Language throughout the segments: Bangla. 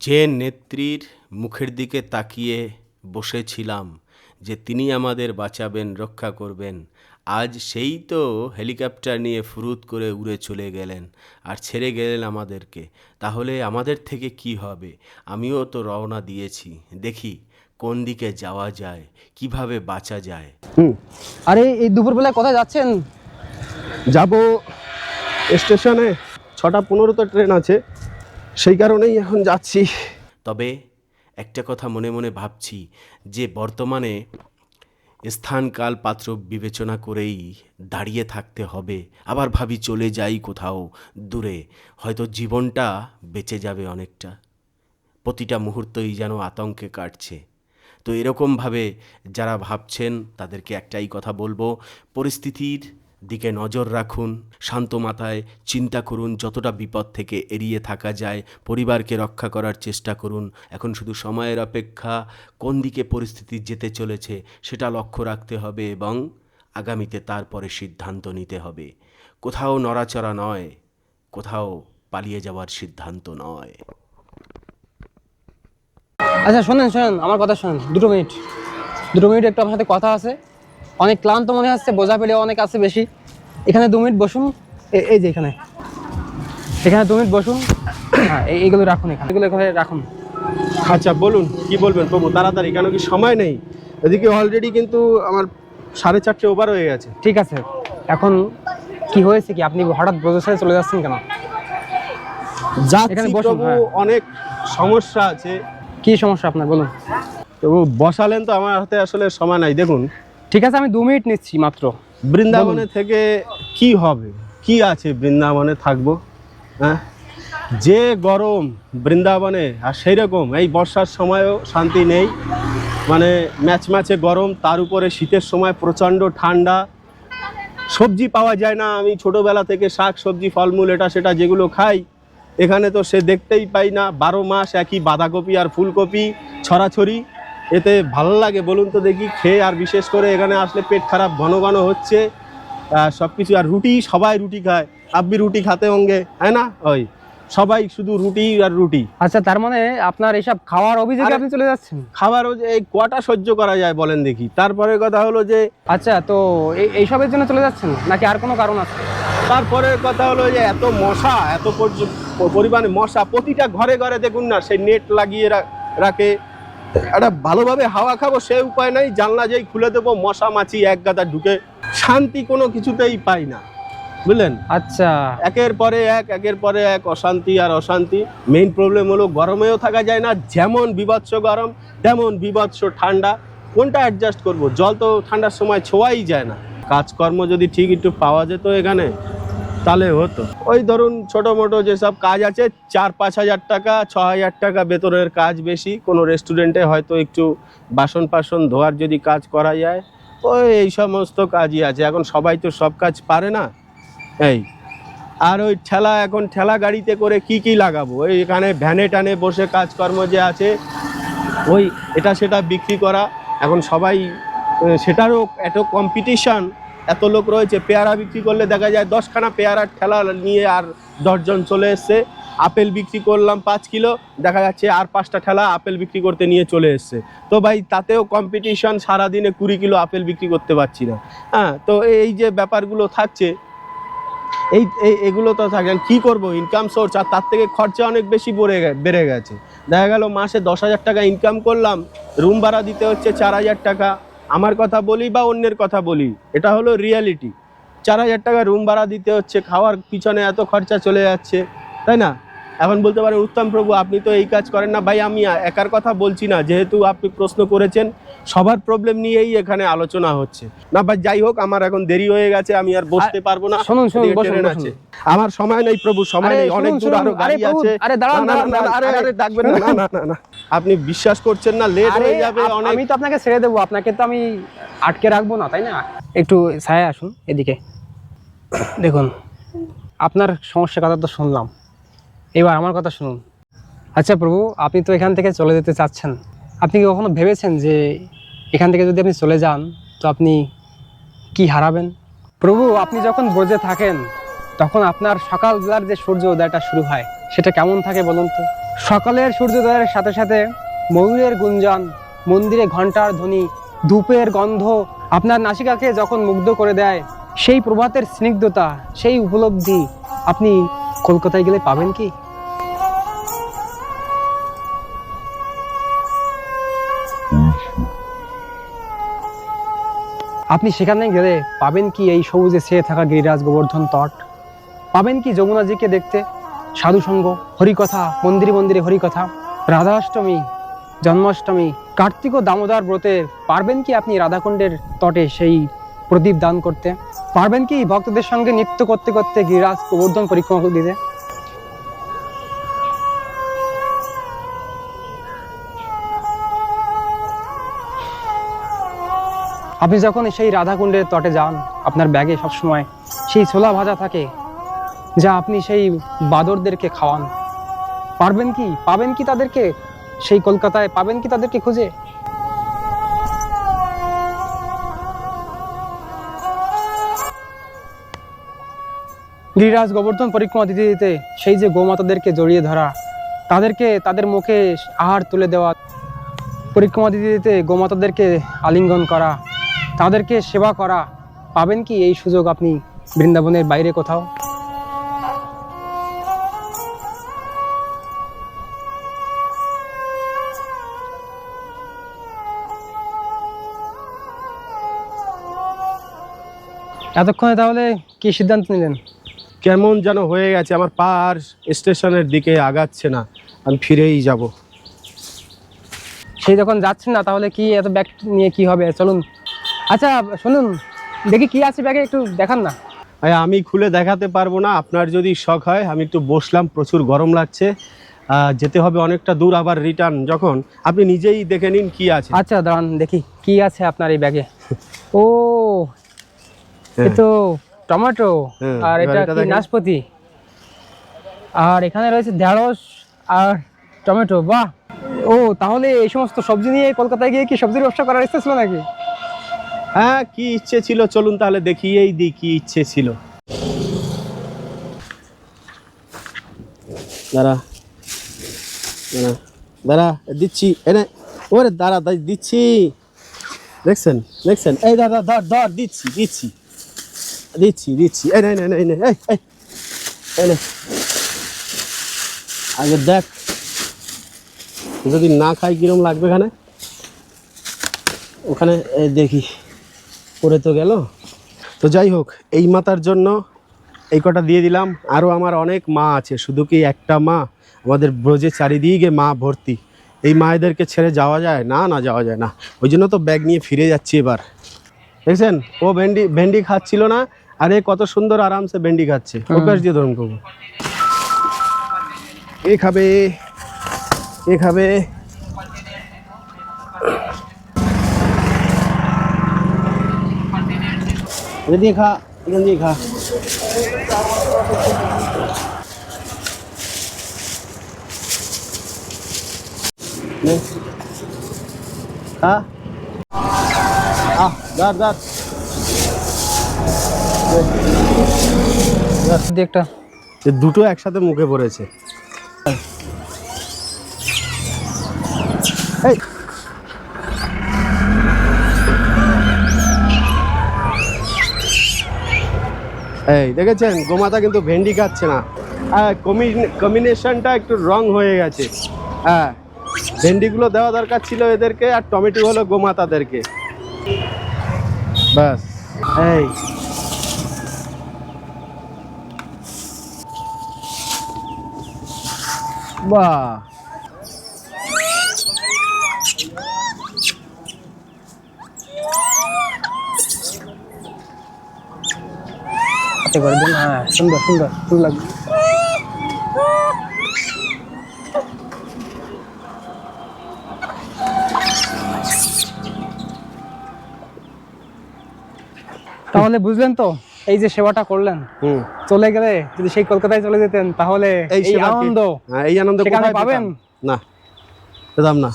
যে নেত্রীর মুখের দিকে তাকিয়ে বসেছিলাম যে তিনি আমাদের বাঁচাবেন রক্ষা করবেন আজ সেই তো হেলিকপ্টার নিয়ে ফুরুত করে উড়ে চলে গেলেন আর ছেড়ে গেলেন আমাদেরকে। তাহলে আমাদের থেকে কি হবে? আমিও তো রওনা দিয়েছি। দেখি কোন দিকে যাওয়া যায় কীভাবে বাঁচা যায়। হুম। আরে এই দুপুরবেলায় কোথায় যাচ্ছেন? যাব স্টেশনে। ছটা পনেরো তো ট্রেন আছে। সেই কারণেই এখন যাচ্ছি। তবে একটা কথা মনে মনে ভাবছি যে বর্তমানে স্থানকাল পাত্র বিবেচনা করেই দাঁড়িয়ে থাকতে হবে। আবার ভাবি চলে যাই কোথাও দূরে। হয়তো জীবনটা বেঁচে যাবে অনেকটা। প্রতিটা মুহূর্তই যেন আতঙ্কে কাটছে। তো এরকমভাবে যারা ভাবছেন তাদেরকে একটাই কথা বলব, পরিস্থিতির দিকে নজর রাখুন, শান্ত মাথায় চিন্তা করুন, যতটা বিপদ থেকে এড়িয়ে থাকা যায়, পরিবারকে রক্ষা করার চেষ্টা করুন। এখন শুধু সময়ের অপেক্ষা, কোন দিকে পরিস্থিতি যেতে চলেছে সেটা লক্ষ্য রাখতে হবে এবং আগামীতে তারপরে সিদ্ধান্ত নিতে হবে। কোথাও নড়াচড়া নয়, কোথাও পালিয়ে যাওয়ার সিদ্ধান্ত নয়। আচ্ছা শোনেন শোনেন, আমার কথা শোনেন, দুটো মিনিট। দুটো মিনিট একটু আপনার সাথে কথা আছে। অনেক ক্লান্ত মনে হচ্ছে বোঝা পেলে অনেক আছে বেশি। এখানে দু মিনিট বসুন। এই যে এখানে। এখানে দু মিনিট বসুন। হ্যাঁ এই- এইগুলো রাখুন এখানে। এগুলো এখানে রাখুন। আচ্ছা বলুন কি বলবেন প্রভু? তাড়াতাড়ি কেন কি সময় নেই? এদিকে অলরেডি কিন্তু আমার সাড়ে চারটে ওভার হয়ে গেছে। ঠিক আছে। এখন কি হয়েছে কি? আপনি হঠাৎ সাথে চলে যাচ্ছেন কেন? এখানে বসুন, হ্যাঁ। অনেক সমস্যা আছে। কি সমস্যা আপনার? বলুন। প্রভু বসালেন তো আমার হাতে আসলে সময় নাই। দেখুন ঠিক আছে আমি দু মিনিট নিচ্ছি মাত্র। বৃন্দাবনে থেকে কি হবে? কি আছে বৃন্দাবনে থাকব? হ্যাঁ? যে গরম বৃন্দাবনে আর সেই রকম এই বর্ষার সময়ও শান্তি নেই। মানে ম্যাচ ম্যাচে গরম তার উপরে শীতের সময় প্রচণ্ড ঠান্ডা। সবজি পাওয়া যায় না আমি ছোটোবেলা থেকে শাক সবজি ফলমূল এটা সেটা যেগুলো খাই। এখানে তো সে দেখতেই পাই না বারো মাস একই বাঁধাকপি আর ফুলকপি ছড়াছড়ি। এতে ভালো লাগে বলুন তো দেখি খেয়ে আর বিশেষ করে এখানে আসলে পেট খারাপ ঘন ঘন হচ্ছে সব কিছু আর রুটি সবাই রুটি খায়। আপনি রুটি খাতে হোঙ্গে হ্যাঁ না? ওই সবাই শুধু রুটি আর রুটি। আচ্ছা তার মানে আপনার এসব খাওয়ার অভিযোগে আপনি চলে যাচ্ছেন? খাবারও যে এই কটা সহ্য করা যায় বলেন দেখি। তারপরে কথা হলো যে আচ্ছা তো এই এইসবের জন্য চলে যাচ্ছেন? নাকি আর কোনো কারণ আছে? তারপরের কথা হলো যে এত মশা এত পরিমাণে মশা প্রতিটা ঘরে ঘরে দেখুন না সেই নেট লাগিয়ে রাখে। একটা ভালোভাবে হাওয়া খাব সে উপায় নাই জানলা যেই খুলে দেবো মশা মাছি এক গাদা ঢুকে শান্তি কোনো কিছুতেই পাই না। বুঝলেন? আচ্ছা। একের পরে এক একের পরে এক অশান্তি আর অশান্তি। মেইন প্রবলেম হলো গরমেও থাকা যায় না যেমন বিভৎস গরম তেমন বিভৎস ঠান্ডা। কোনটা অ্যাডজাস্ট করব? জল তো ঠান্ডার সময় ছোঁয়াই যায় না। কাজকর্ম যদি ঠিক একটু পাওয়া যেত এখানে তাহলে হতো। ওই ধরুন ছোটো মোটো যেসব কাজ আছে, চার পাঁচ হাজার টাকা, ছ হাজার টাকা বেতনের কাজ বেশি। কোনো রেস্টুরেন্টে হয়তো একটু বাসন পাসন ধোয়ার যদি কাজ করা যায়, ওই এই সমস্ত কাজই আছে। এখন সবাই তো সব কাজ পারে না। এই, আর ওই ঠেলা, এখন ঠেলা গাড়িতে করে কি কি লাগাবো? ওই এখানে ভ্যানে টানে বসে কাজকর্ম যে আছে, ওই এটা সেটা বিক্রি করা। এখন সবাই, সেটারও এত কম্পিটিশন এত লোক রয়েছে, পেয়ারা বিক্রি করলে দেখা যায় দশখানা পেয়ারার ঠেলা নিয়ে আর দশজন চলে এসছে। আপেল বিক্রি করলাম পাঁচ কিলো, দেখা যাচ্ছে আর পাঁচটা ঠেলা আপেল বিক্রি করতে নিয়ে চলে এসছে। তো ভাই, তাতেও কম্পিটিশন সারাদিনে কুড়ি কিলো আপেল বিক্রি করতে পারছি না। হ্যাঁ তো এই যে ব্যাপারগুলো থাকছে, এই এগুলো তো থাকে কি করব? ইনকাম সোর্স আর তার থেকে খরচা অনেক বেশি বেড়ে বেড়ে গেছে। দেখা গেল মাসে দশ হাজার টাকা ইনকাম করলাম রুম ভাড়া দিতে হচ্ছে চার হাজার টাকা। আমার কথা বলি বা অন্যের কথা বলি, এটা হলো রিয়ালিটি চার হাজার টাকা রুম ভাড়া দিতে হচ্ছে, খাওয়ার পিছনে এত খরচা চলে যাচ্ছে, তাই না? এখন বলতে পারেন উত্তম প্রভু আপনি তো এই কাজ করেন না। ভাই আমি একার কথা বলছি না। যেহেতু আপনি প্রশ্ন করেছেন সবার প্রবলেম নিয়েই এখানে আলোচনা হচ্ছে। না ভাই যাই হোক আমার এখন দেরি হয়ে গেছে আমি আর বসতে পারব না। শুনুন, শুনুন, ট্রেন আছে। আমার সময় নেই প্রভু সময় নেই। অনেক দূর আরও গাড়ি আছে। আরে, দাঁড়ান, না, না, আরে আরে, ডাকবেন না না না না আপনি বিশ্বাস করছেন না লেট হয়ে যাবে অনেক। আমি তো আপনাকে ছেড়ে দেবো আপনাকে তো আমি আটকে রাখব না তাই না? একটু ছায়া আসুন এদিকে। দেখুন আপনার সমস্যার কথা তো শুনলাম। এবার আমার কথা শুনুন। আচ্ছা প্রভু, আপনি তো এখান থেকে চলে যেতে চাচ্ছেন। আপনি কি কখনো ভেবেছেন যে এখান থেকে যদি আপনি চলে যান, তো আপনি কি হারাবেন? প্রভু, আপনি যখন ব্রজে থাকেন, তখন আপনার সকালবেলার যে সূর্য উদয়টা শুরু হয়, সেটা কেমন থাকে বলুন তো? সকালের সূর্যোদয়ের সাথে সাথে ময়ূরের গুঞ্জন, মন্দিরে ঘণ্টার ধ্বনি, ধূপের গন্ধ, আপনার নাসিকাকে যখন মুগ্ধ করে দেয়, সেই প্রভাতের স্নিগ্ধতা, সেই উপলব্ধি, আপনি কলকাতায় গেলে পাবেন কি? আপনি সেখানে গেলে পাবেন কি এই সবুজে ছেয়ে থাকা গিরিরাজ গোবর্ধন তট? পাবেন কি যমুনাজিকে দেখতে? সাধুসঙ্গ, হরিকথা, মন্দিরে মন্দিরে হরিকথা, রাধাষ্টমী, জন্মাষ্টমী, কার্তিক ও দামোদর ব্রতে পারবেন কি আপনি রাধাকুণ্ডের তটে সেই প্রদীপ দান করতে? পারবেন কি ভক্তদের সঙ্গে নৃত্য করতে করতে গিরিরাজ গোবর্ধন পরিক্রমা দিতে? আপনি যখন সেই রাধাকুণ্ডের তটে যান, আপনার ব্যাগে সবসময় সেই ছোলা ভাজা থাকে, যা আপনি সেই বাদরদেরকে খাওয়ান। পারবেন কি? পাবেন কি তাদেরকে? সেই কলকাতায় পাবেন কি তাদেরকে খুঁজে? গিরিরাজ গোবর্ধন পরিক্রমা দিতে দিতে সেই যে গোমাতাদেরকে জড়িয়ে ধরা, তাদেরকে তাদের মুখে আহার তুলে দেওয়া, পরিক্রমা দিতে দিতে গোমাতাদেরকে আলিঙ্গন করা তাদেরকে সেবা করা। পাবেন কি এই সুযোগ আপনি বৃন্দাবনের বাইরে কোথাও? এতক্ষণে তাহলে কি সিদ্ধান্ত নিলেন? কেমন যেন হয়ে গেছে আমার পা আর স্টেশনের দিকে আগাচ্ছে না। আমি ফিরেই যাব। সেই যখন যাচ্ছেন না তাহলে কি এত ব্যাগ নিয়ে কি হবে? চলুন আচ্ছা শুনুন দেখি কি আছে ব্যাগে একটু দেখান না। আমি খুলে দেখাতে পারব না আপনার যদি শখ হয় আমি একটু বসলাম প্রচুর গরম লাগছে যেতে হবে অনেকটা দূর আবার রিটার্ন যখন আপনি নিজেই দেখে নিন কি আছে। আচ্ছা দাঁড়ান দেখি কি আছে আপনার এই ব্যাগে। ও এ হ্যাঁ। তো টমেটো হ্যাঁ, আর এটা কি। নাশপাতি? আর এখানে রয়েছে ঢেঁড়স আর টমেটো বাহ! ও তাহলে এই সমস্ত সবজি নিয়ে কলকাতায় গিয়ে কি সবজির ব্যবসা করার ইচ্ছা ছিল নাকি? হ্যাঁ কি ইচ্ছে ছিল? চলুন তাহলে দেখিয়েই দিই কি ইচ্ছে ছিল। দাঁড়া দাঁড়া দাঁড়া, দিচ্ছি, এনে, ওরে দাঁড়া দাই দিচ্ছি। দেখছেন দেখছেন? এই দাদা ধর ধর দিচ্ছি দিচ্ছি। দিচ্ছি দিচ্ছি। এই নে নে নে নে, এই এই এই আগে দেখ, যদি না খাই, কিরম লাগবে এখানে? ওখানে দেখি। পড়ে তো গেল। তো যাই হোক এই মাতার জন্য এই কটা দিয়ে দিলাম। আরও আমার অনেক মা আছে শুধু কি একটা মা? আমাদের ব্রজে চারিদিকে মা ভর্তি। এই মায়েদেরকে ছেড়ে যাওয়া যায়? না না যাওয়া যায় না। ওই জন্য তো ব্যাগ নিয়ে ফিরে যাচ্ছি এবার। দেখছেন? ও ভেন্ডি ভেন্ডি খাচ্ছিল না আর এ কত সুন্দর আরামসে ভেন্ডি খাচ্ছে। ওপাশ দিয়ে ধরুন করব এ খাবে এ খাবে। এটা দিয়ে খা। এখান দিয়ে খা। আহ দাঁড় দাঁড়। দিয়ে একটা দুটো একসাথে মুখে পড়েছে। এই। এই, দেখেছেন? গোমাতা কিন্তু ভেন্ডি খাচ্ছে না। হ্যাঁ কম্বিনেশনটা একটু রং হয়ে গেছে। হ্যাঁ ভেন্ডিগুলো দেওয়া দরকার ছিল এদেরকে, আর টমেটো হলো গোমাতাদেরকে। ব্যাস। এই। বাহ। হাতে করে দিন হ্যাঁ সুন্দর সুন্দর সুন্দর লাগবে। তাহলে বুঝলেন তো এই যে সেবাটা করলেন চলে গেলে যদি সেই কলকাতায় চলে যেতেন তাহলে এই আনন্দ হ্যাঁ, এই আনন্দ কোথায় পাবেন? না পেতাম না।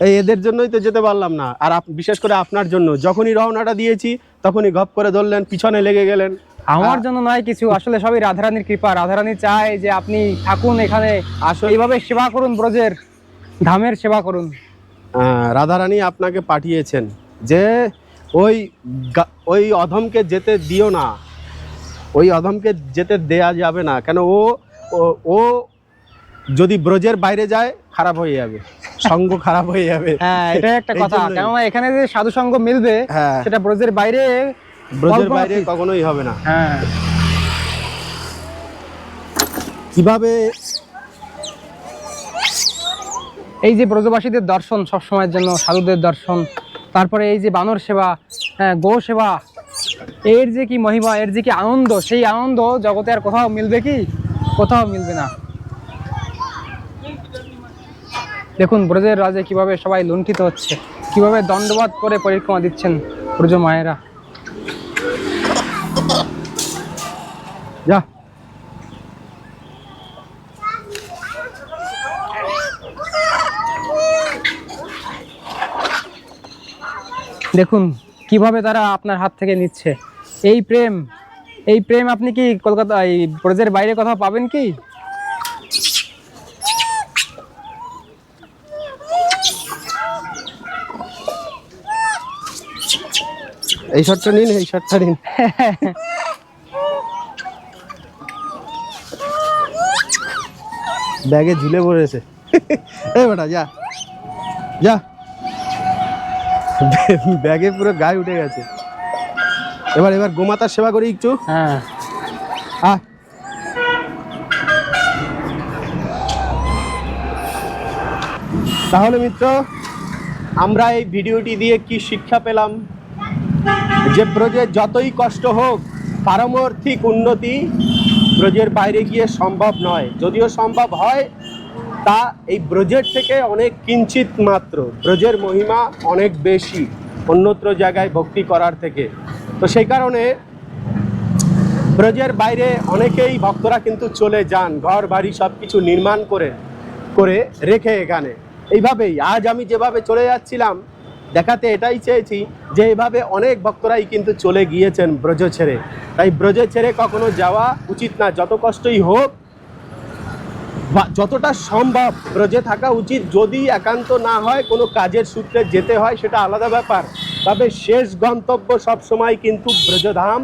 এই এদের জন্যই তো যেতে পারলাম না। আর বিশেষ করে আপনার জন্য যখনই রওনাটা দিয়েছি তখনই ঘপ করে ধরলেন পিছনে লেগে গেলেন। আমার জন্য নয় কিছু আসলে সবই রাধারানীর কৃপা। রাধারানী চায় যে আপনি থাকুন এখানে আসলে এইভাবে সেবা করুন ব্রজের ধামের সেবা করুন। রাধারানী আপনাকে পাঠিয়েছেন যে ওই ওই অধমকে যেতে দিও না। ওই অধমকে যেতে দেয়া যাবে না। কেন ও ও- যদি ব্রজের বাইরে যায় খারাপ হয়ে যাবে। সঙ্গ খারাপ হয়ে যাবে। হ্যাঁ এটা একটা কথা। কেননা এখানে যে সাধু সঙ্গ মিলবে হ্যাঁ। সেটা ব্রজের বাইরে ব্রজের বাইরে কখনোই হবে না। হ্যাঁ। কীভাবে এই যে ব্রজবাসীদের দর্শন সব সময়ের জন্য সাধুদের দর্শন তারপরে এই যে বানর সেবা হ্যাঁ গো সেবা এর যে কি মহিমা এর যে কি আনন্দ সেই আনন্দ জগতে আর কোথাও মিলবে কি? কোথাও মিলবে না। দেখুন ব্রজের রাজে কীভাবে সবাই লুণ্ঠিত হচ্ছে কীভাবে দণ্ডবাদ করে পরিক্রমা দিচ্ছেন ব্রজ মায়েরা। যা। দেখুন কীভাবে তারা আপনার হাত থেকে নিচ্ছে। এই প্রেম এই প্রেম আপনি কি কলকাতা এই ব্রজের বাইরে কোথাও পাবেন কি? এই শটটা নিন এই শটটা নিন। ব্যাগে ঝুলে পড়েছে। এই বেটা যা। যা। ব্যাগে পুরো গায়ে উঠে গেছে। এবার এবার গোমাতার সেবা করি একটু। হ্যাঁ। আহ তাহলে মিত্র আমরা এই ভিডিওটি দিয়ে কি শিক্ষা পেলাম? যে ব্রজে যতই কষ্ট হোক পারমার্থিক উন্নতি ব্রজের বাইরে গিয়ে সম্ভব নয়। যদিও সম্ভব হয়, তা এই ব্রজের থেকে অনেক কিঞ্চিত মাত্র। ব্রজের মহিমা অনেক বেশি অন্যত্র জায়গায় ভক্তি করার থেকে। তো সেই কারণে ব্রজের বাইরে অনেকেই ভক্তরা কিন্তু চলে যান, ঘর, বাড়ি সব কিছু নির্মাণ করে করে রেখে এখানে। এইভাবেই আজ আমি যেভাবে চলে যাচ্ছিলাম দেখাতে এটাই চেয়েছি যে এইভাবে অনেক ভক্তরাই কিন্তু চলে গিয়েছেন ব্রজ ছেড়ে। তাই ব্রজ ছেড়ে কখনো যাওয়া উচিত না যত কষ্টই হোক বা যতটা সম্ভব ব্রজে থাকা উচিত। যদি একান্ত না হয় কোনো কাজের সূত্রে যেতে হয় সেটা আলাদা ব্যাপার। তবে শেষ গন্তব্য সবসময় কিন্তু ব্রজধাম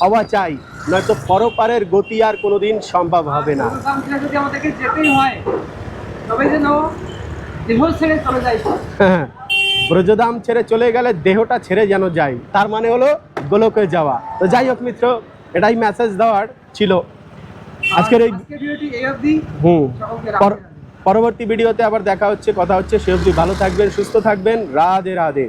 হওয়া চাই। নয়তো পরপারের গতি আর কোনোদিন সম্ভব হবে না। যদি আমাদেরকে যেতেই হয় তবে যেন দেহ ছেড়ে চলে যাই হ্যাঁ। ব্রজধাম ছেড়ে চলে গেলে দেহটা ছেড়ে যেন যায়। তার মানে হলো গোলকে যাওয়া। তো যাই হোক মিত্র এটাই মেসেজ দেওয়ার ছিল। আজকের এই অবধি। হুম। পরবর্তী ভিডিওতে আবার দেখা হচ্ছে কথা হচ্ছে সে অবধি ভালো থাকবেন সুস্থ থাকবেন। রাধে রাধে।